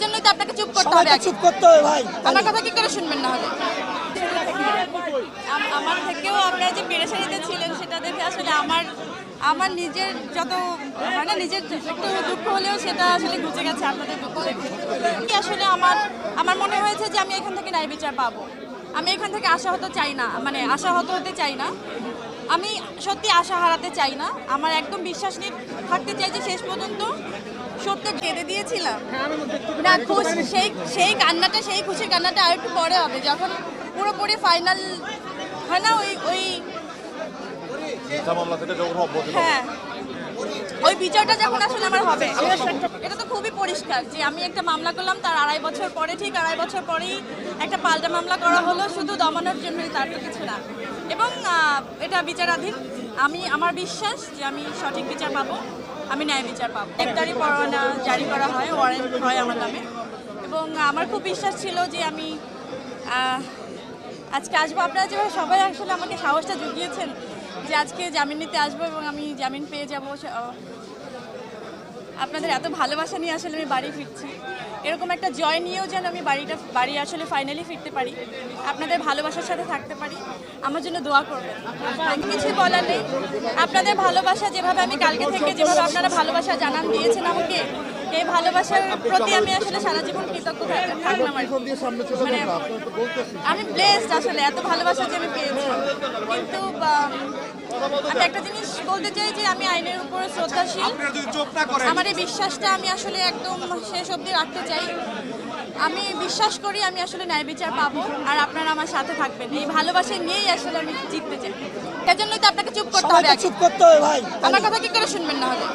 এজন্যই তো আপনাকে চুপ করতে হবে। চুপ করতে হবে ভাই। আমার কথা কি করে শুনবেন না হলে? আমার থেকেও আপনারা যে পেরেশানিতে ছিলেন সেটা দেখে আসলে আমার আমার নিজের যত হয় না নিজের একটু দুঃখ হলেও সেটা আসলে ঘুচে গেছে আপনাদের দুঃখ দেখে। আসলে আমার আমার মনে হয়েছে যে আমি এখান থেকে ন্যায় বিচার পাবো। আমি এখান থেকে আশাহত চাই না মানে আশাহত হতে চাই না। আমি সত্যি আশা হারাতে চাই না। আমার একদম বিশ্বাস নিয়ে থাকতে চাই যে শেষ পর্যন্ত সত্য কেঁদে দিয়েছিলাম। না খুশি সেই সেই কান্নাটা সেই খুশির কান্নাটা আর একটু পরে হবে। যখন পুরোপুরি ফাইনাল হয় না ওই ওই। হ্যাঁ ওই বিচারটা যখন আসলে আমার হবে এটা তো খুবই পরিষ্কার যে আমি একটা মামলা করলাম তার আড়াই বছর পরে ঠিক আড়াই বছর পরেই একটা পাল্টা মামলা করা হলো শুধু দমানোর জন্যই তার তো কিছু না। এবং এটা বিচারাধীন। আমি আমার বিশ্বাস যে আমি সঠিক বিচার পাবো আমি ন্যায় বিচার পাবো। গ্রেপ্তারি পরোয়ানা জারি করা হয় ওয়ারেন্ট হয় আমার নামে। এবং আমার খুব বিশ্বাস ছিল যে আমি আজকে আসব। আপনারা যেভাবে সবাই আসলে আমাকে সাহসটা জুগিয়েছেন যে আজকে জামিন নিতে আসব এবং আমি জামিন পেয়ে যাব আপনাদের এত ভালোবাসা নিয়ে আসলে আমি বাড়ি ফিরছি। এরকম একটা জয় নিয়েও যেন আমি বাড়িটা, বাড়ি আসলে ফাইনালি ফিরতে পারি। আপনাদের ভালোবাসার সাথে থাকতে পারি। আমার জন্য দোয়া করবেন। কিছুই বলার নেই। আপনাদের ভালোবাসা যেভাবে আমি কালকে থেকে যেভাবে আপনারা ভালোবাসা জানান দিয়েছেন আমাকে, এই ভালোবাসার প্রতি আমি আসলে সারা জীবন কৃতজ্ঞ থাকলাম মানে আমি ব্লেসড আসলে, এত ভালোবাসা যে আমি পেয়েছি। কিন্তু আম, আমি একটা জিনিস বলতে চাই যে আমি আইনের উপরে শ্রদ্ধাশীল। আমার এই বিশ্বাসটা আমি আসলে একদম শেষ অবধি রাখতে চাই। আমি বিশ্বাস করি আমি আসলে ন্যায় বিচার পাবো আর আপনারা আমার সাথে থাকবেন। এই ভালোবাসা নিয়েই আসলে আমি জিততে চাই। এজন্যই তো আপনাকে চুপ করতে হবে চুপ করতে হবে ভাই। আমার কথা কি করে শুনবেন না হলে?